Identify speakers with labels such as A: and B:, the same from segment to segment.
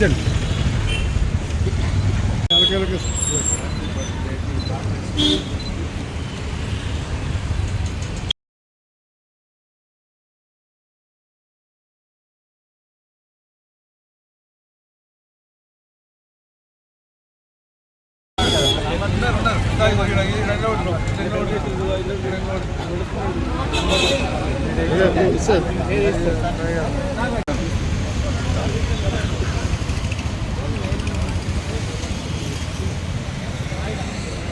A: పదండి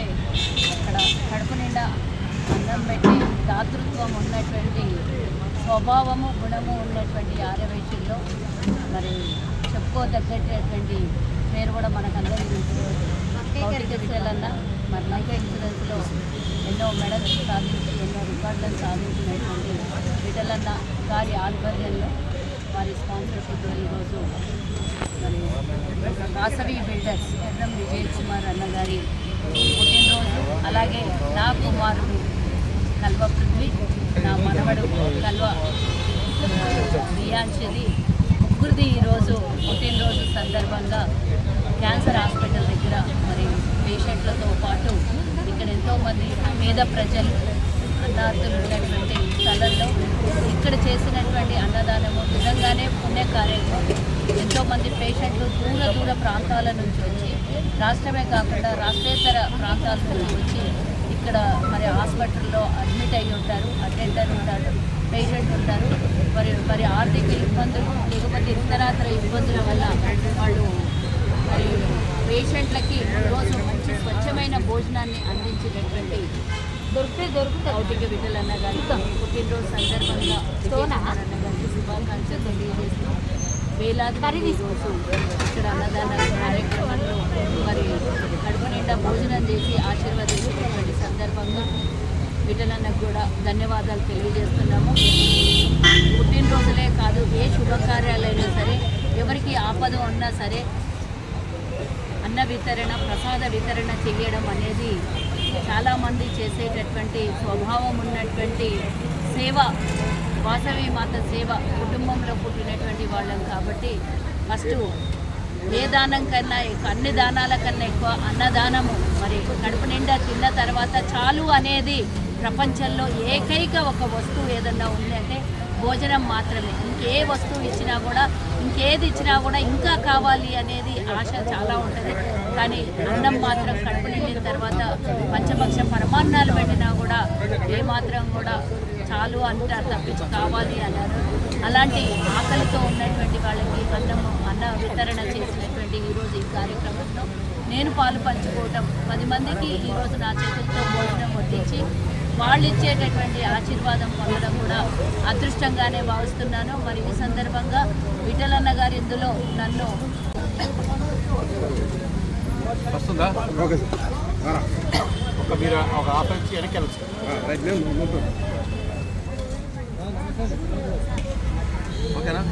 B: అంటే అక్కడ కడుపు నిండా అన్నం పెట్టి దాతృత్వం ఉన్నటువంటి స్వభావము గుణము ఉన్నటువంటి ఆరవేశుల్లో మరి చెప్పుకోదగ్గటువంటి పేరు కూడా మనకు అందరికీ భౌతిక మరి మైకా ఇన్సూరెన్స్లో ఎన్నో మెడల్స్ సాధించి ఎన్నో రికార్డులను సాధించినటువంటి విటలన్న గారి ఆధ్వర్యంలో వారి స్పాన్సర్షిప్ ఈరోజు మరి వాసవి బిల్డర్స్ ఎర్రం విజయ్ కుమార్ అన్న గారి పుట్టినరోజు. అలాగే నా కుమారుడు కల్వ పృథ్వీ నా మనవడు కల్వ ప్రియాంజలి. ముగ్గురిది ఈరోజు పుట్టినరోజు సందర్భంగా క్యాన్సర్ హాస్పిటల్ దగ్గర మరి పేషెంట్లతో పాటు ఇక్కడ ఎంతోమంది పేద ప్రజలు అన్నార్థులు ఉన్నటువంటి స్థలంలో ఇక్కడ చేసినటువంటి అన్నదానము నిజంగానే పుణ్య కార్యక్రమం ఎంతోమంది పేషెంట్లు దూర దూర ప్రాంతాల నుంచి వచ్చి రాష్ట్రమే కాకుండా రాష్ట్రేతర ప్రాంతాల నుంచి వచ్చి ఇక్కడ మరి హాస్పిటల్లో అడ్మిట్ అయ్యి ఉంటారు అటెండర్ ఉంటారు పేషెంట్ ఉంటారు. మరి మరి ఆర్థిక ఇబ్బందులు లేకపోతే ఇతరాతర ఇబ్బందుల వల్ల వాళ్ళు మరి పేషెంట్లకి రోజు మంచి స్వచ్ఛమైన భోజనాన్ని అందించేటటువంటి దొరికితే దొరుకుతుంది. భౌతిక విధులన్న గారి పుట్టినరోజు సందర్భంగా అన్న శుభాకాంక్షలు తెలియజేస్తూ వేలాది మంది ఇక్కడ అన్నదాన కార్యక్రమంలో మరి కడుపు నిండా భోజనం చేసి ఆశీర్వదించినటువంటి సందర్భంగా విఠలన్నకు కూడా ధన్యవాదాలు తెలియజేస్తున్నాము. పుట్టినరోజులే కాదు ఏ శుభకార్యాలైనా సరే ఎవరికి ఆపద ఉన్నా సరే అన్న వితరణ ప్రసాద వితరణ చేయడం అనేది చాలామంది చేసేటటువంటి స్వభావం ఉన్నటువంటి సేవ వాసవి మాత సేవ కుటుంబంలో పుట్టినటువంటి వాళ్ళం కాబట్టి ఫస్ట్ ఏ దానం కన్నా అన్ని దానాల కన్నా ఎక్కువ అన్నదానము మరి కడుపు నిండా తిన్న తర్వాత చాలు అనేది ప్రపంచంలో ఏకైక ఒక వస్తువు ఏదన్నా ఉంది అంటే భోజనం మాత్రమే. ఇంకే వస్తువు ఇచ్చినా కూడా ఇంకేది ఇచ్చినా కూడా ఇంకా కావాలి అనేది ఆశ చాలా ఉంటుంది. కానీ అన్నం మాత్రం కడుపు నిండిన తర్వాత పంచపక్ష పరమాన్నాలు పెట్టినా కూడా ఏమాత్రం కూడా చాలు అంటారు తప్పించి కావాలి అన్నారు అలాంటి ఆకలితో ఉన్నటువంటి వాళ్ళకి అన్నము అన్న వితరణ చేసినటువంటి ఈరోజు ఈ కార్యక్రమంలో నేను పాలు పంచుకోవటం పది మందికి ఈరోజు నా చేతులతో భోజనం వడ్డించి వాళ్ళు ఇచ్చేటటువంటి ఆశీర్వాదం పొందడం కూడా అదృష్టంగానే భావిస్తున్నాను మరి ఈ సందర్భంగా విఠలన్న గారు ఇందులో నన్ను.
C: ఒక మీరు ఒక ఇంచ్ వెనక్కి వెళ్ళచ్చు. ఓకేనా?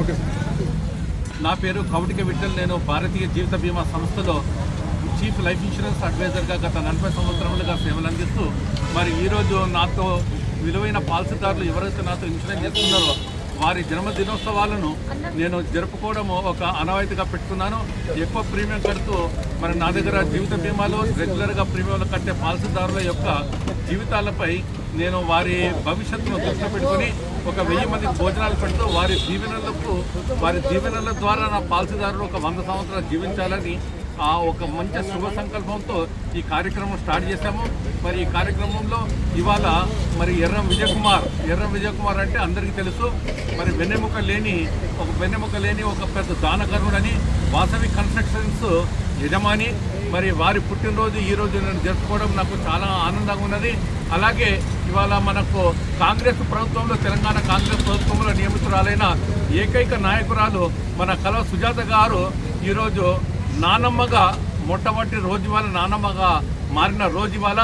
A: ఓకే.
C: నా పేరు కౌటిక విఠల్. నేను భారతీయ జీవిత బీమా సంస్థలో చీఫ్ లైఫ్ ఇన్సూరెన్స్ అడ్వైజర్గా గత నలభై సంవత్సరములుగా సేవలు అందిస్తూ మరి ఈరోజు నాతో విలువైన పాలసీదారులు ఎవరైతే నాతో ఇన్సూరెన్స్ చేస్తున్నారో వారి జన్మదినోత్సవాలను నేను జరుపుకోవడం ఒక అనవాయితీగా పెట్టుకున్నాను. ఎక్కువ ప్రీమియం కడుతూ మరి నా దగ్గర జీవిత బీమాలో రెగ్యులర్గా ప్రీమియంలు కట్టే పాలసీదారుల యొక్క జీవితాలపై నేను వారి భవిష్యత్తును దృష్టిలో పెట్టుకొని ఒక వెయ్యి మంది భోజనాలు పెడుతూ వారి దీవెనలకు వారి దీవెనల ద్వారా నా పాలసీదారులు ఒక వంద సంవత్సరాలు జీవించాలని ఆ ఒక మంచి శుభ సంకల్పంతో ఈ కార్యక్రమం స్టార్ట్ చేశాము. మరి ఈ కార్యక్రమంలో ఇవాళ మరి ఎర్రం విజయకుమార్ ఎర్రం విజయకుమార్ అంటే అందరికీ తెలుసు. మరి వెన్నెముక లేని ఒక వెన్నెముక లేని ఒక పెద్ద దానకరుడని వాసవి కన్స్ట్రక్షన్స్ యజమాని. మరి వారి పుట్టినరోజు ఈరోజు నేను జరుపుకోవడం నాకు చాలా ఆనందంగా ఉన్నది. అలాగే ఇవాళ మనకు కాంగ్రెస్ ప్రభుత్వంలో తెలంగాణ కాంగ్రెస్ ప్రభుత్వంలో నియమితురాలైన ఏకైక నాయకురాలు మన కళ సుజాత గారు ఈరోజు నానమ్మగా మొట్టమొదటి రోజు ఇవాళ నానమ్మగా మారిన రోజు ఇవాళ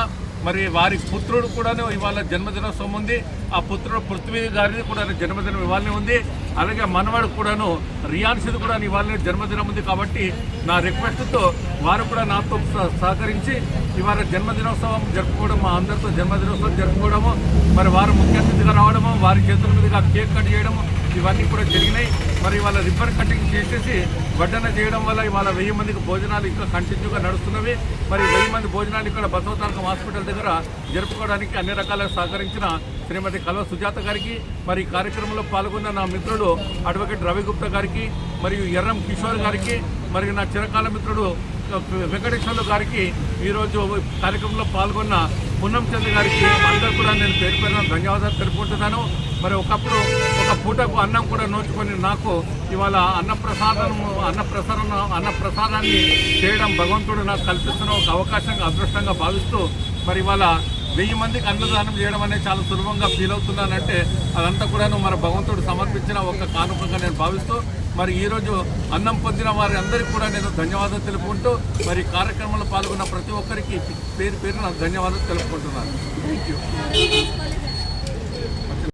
C: మరి వారి పుత్రుడు కూడాను ఇవాళ జన్మదినోత్సవం ఉంది. ఆ పుత్రుడు పృథ్వీ గారిది కూడా జన్మదినం ఇవాళనే ఉంది. అలాగే మనవాడు కూడాను రియాన్సిది కూడా ఇవాళనే జన్మదినం ఉంది కాబట్టి నా రిక్వెస్ట్తో వారు కూడా నాతో సహకరించి ఇవాళ జన్మదినోత్సవం జరుపుకోవడం మా అందరితో జన్మదినోత్సవం జరుపుకోవడము మరి వారు ముఖ్య అతిథిగా రావడము వారి చేతుల మీదుగా కేక్ కట్ చేయడము ఇవన్నీ కూడా జరిగినాయి. మరి వాళ్ళ రిబ్బర్ కటింగ్ చేసేసి వడ్డన చేయడం వల్ల ఇవాళ వెయ్యి మందికి భోజనాలు ఇంకా కంటిన్యూగా నడుస్తున్నవి. మరి వెయ్యి మంది భోజనాలు ఇక్కడ బసవతారకం హాస్పిటల్ దగ్గర జరుపుకోవడానికి అన్ని రకాలుగా సహకరించిన శ్రీమతి కల్వ సుజాత గారికి మరి ఈ కార్యక్రమంలో పాల్గొన్న నా మిత్రుడు అడ్వకేట్ రవిగుప్త గారికి మరియు ఎర్రం కిషోర్ గారికి మరియు నా చిరకాల మిత్రుడు వెంకటేశ్వర్లు గారికి ఈరోజు కార్యక్రమంలో పాల్గొన్న పున్నం చంద్ర గారికి అందరూ కూడా నేను పేరు పేరున ధన్యవాదాలు తెలుపుకుంటున్నాను. మరి ఒకప్పుడు ఒక పూటకు అన్నం కూడా నోచుకొని నాకు ఇవాళ అన్నప్రసాదము అన్నప్రసారం అన్నప్రసాదాన్ని చేయడం భగవంతుడు నాకు కల్పిస్తున్న ఒక అవకాశంగా అదృష్టంగా భావిస్తూ మరి ఇవాళ వెయ్యి మందికి అన్నదానం చేయడం అనేది చాలా సులభంగా ఫీల్ అవుతున్నానంటే అదంతా కూడా మన భగవంతుడు సమర్పించిన ఒక కానుకగా నేను భావిస్తూ మరి ఈరోజు అన్నం పొందిన వారి అందరికీ కూడా నేను ధన్యవాదాలు తెలుపుకుంటూ మరి కార్యక్రమంలో పాల్గొన్న ప్రతి ఒక్కరికి పేరు పేరు ధన్యవాదాలు తెలుపుకుంటున్నాను. Thank you